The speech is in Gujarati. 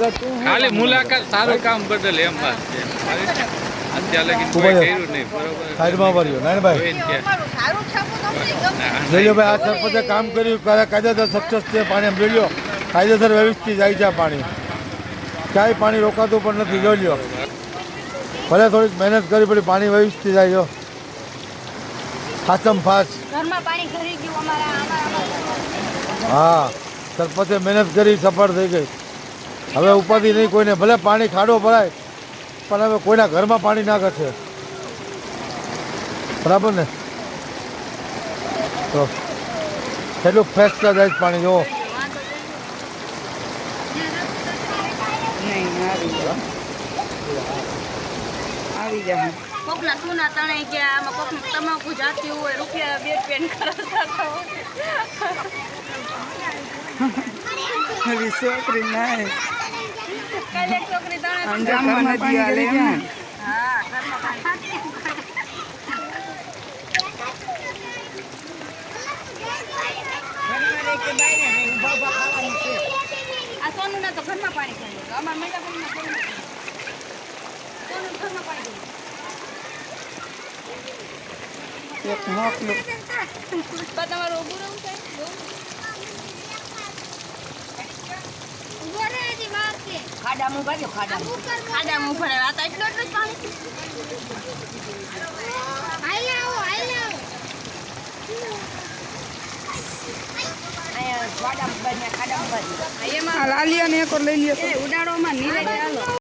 ખાલી મુલાકાત સારું કામ બદલ એમ વાત છે. અત્યાર લગી કોઈ કર્યું નહીં બરોબર? સાઈડમાં ભર્યો. નાનભાઈ આ સરપંચે કામ કર્યું કાયદેસર સક્સેસ છે પાણી. આમ જોઈ કાયદેસર વ્યવસ્થિત જાય છે આ પાણી. ક્યાંય પાણી રોકાતું પણ નથી જોઈ લો. ભલે થોડીક મહેનત કરી પડી પાણી વ્યવસ્થિત જાય ખાતમ ફાસ. ઘરમાં પાણી ખરી ગયું અમારા અમારા. હા સરપંચે મહેનત કરી સફળ થઈ ગઈ. હવે ઉપાધિ નહીં કોઈને ભલે પાણી ખાડો ભરાય પણ હવે કોઈના ઘરમાં પાણી ના છે બરાબર ને? તો કેટલું ફ્રેશ જાય પાણી જુઓ. આવી જાય કોકના સોના તણે ગયા આમાં કોકનું તમાકુ જાતી હોય રૂપિયા બે પેન કરાતા ઓલી છોકરી ના એક અંજામાં નદી હાલે એમ ને હા ઘરમાં પાણી આ સોનું ના તો ઘરમાં પાણી ખરી ગયું અમારા મેટા ઘરમાં ઘરમાં સોનું ઘરમાં પાણી ખરી એક મોકલું ગયું તો તમારું ઊભું રહેવું છે ખાડામાં ઊભા રહ્યો ખાડામાં. ખાડામાં ઊભા રહ્યો. આ તો એટલો એટલું જ પાણી ખાડા ખાડામાં ઊભા રહ્યો. આ લાલિયાને એક લઈ લ્યો. એ ઉડાડોમાં